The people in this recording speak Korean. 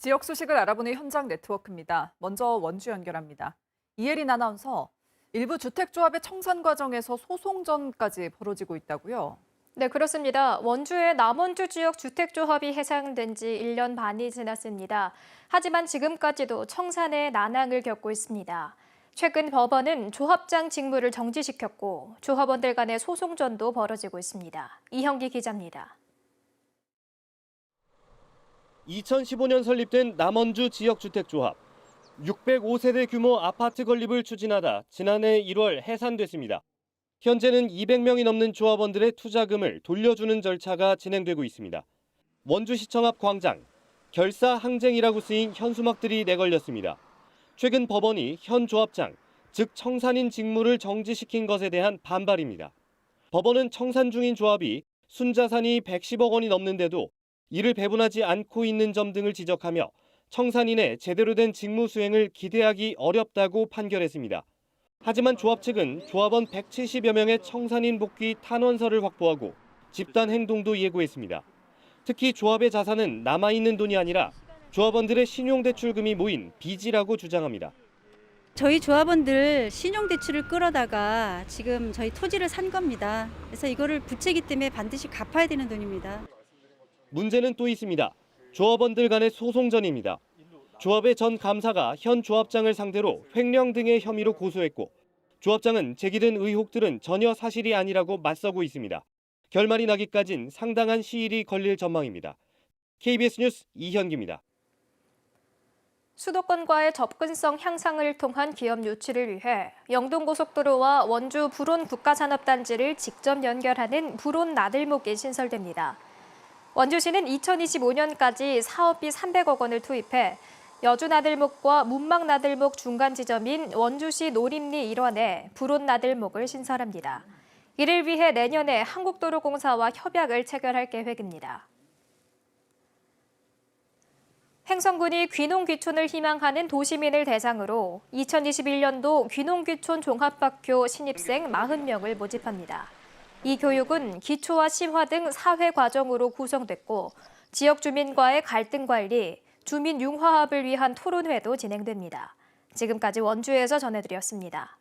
지역 소식을 알아보는 현장 네트워크입니다. 먼저 원주 연결합니다. 이혜린 아나운서, 일부 주택조합의 청산 과정에서 소송전까지 벌어지고 있다고요? 네, 그렇습니다. 원주의 남원주 지역 주택조합이 해상된 지 1년 반이 지났습니다. 하지만 지금까지도 청산의 난항을 겪고 있습니다. 최근 법원은 조합장 직무를 정지시켰고 조합원들 간의 소송전도 벌어지고 있습니다. 이형기 기자입니다. 2015년 설립된 남원주 지역주택조합. 605세대 규모 아파트 건립을 추진하다 지난해 1월 해산됐습니다. 현재는 200명이 넘는 조합원들의 투자금을 돌려주는 절차가 진행되고 있습니다. 원주시청 앞 광장, 결사 항쟁이라고 쓰인 현수막들이 내걸렸습니다. 최근 법원이 현 조합장, 즉 청산인 직무를 정지시킨 것에 대한 반발입니다. 법원은 청산 중인 조합이 순자산이 110억 원이 넘는데도 이를 배분하지 않고 있는 점 등을 지적하며 청산인의 제대로 된 직무 수행을 기대하기 어렵다고 판결했습니다. 하지만 조합 측은 조합원 170여 명의 청산인 복귀 탄원서를 확보하고 집단 행동도 예고했습니다. 특히 조합의 자산은 남아있는 돈이 아니라 조합원들의 신용대출금이 모인 빚이라고 주장합니다. 저희 조합원들 신용대출을 끌어다가 지금 저희 토지를 산 겁니다. 그래서 이거를 부채기 때문에 반드시 갚아야 되는 돈입니다. 문제는 또 있습니다. 조합원들 간의 소송전입니다. 조합의 전 감사가 현 조합장을 상대로 횡령 등의 혐의로 고소했고 조합장은 제기된 의혹들은 전혀 사실이 아니라고 맞서고 있습니다. 결말이 나기까진 상당한 시일이 걸릴 전망입니다. KBS 뉴스 이현기입니다. 수도권과의 접근성 향상을 통한 기업 유치를 위해 영동고속도로와 원주 불온 국가산업단지를 직접 연결하는 불온 나들목이 신설됩니다. 원주시는 2025년까지 사업비 300억 원을 투입해 여주나들목과 문막나들목 중간 지점인 원주시 노림리 일원에 불온나들목을 신설합니다. 이를 위해 내년에 한국도로공사와 협약을 체결할 계획입니다. 행성군이 귀농귀촌을 희망하는 도시민을 대상으로 2021년도 귀농귀촌 종합학교 신입생 40명을 모집합니다. 이 교육은 기초와 심화 등 사회 과정으로 구성됐고 지역 주민과의 갈등 관리, 주민 융화합을 위한 토론회도 진행됩니다. 지금까지 원주에서 전해드렸습니다.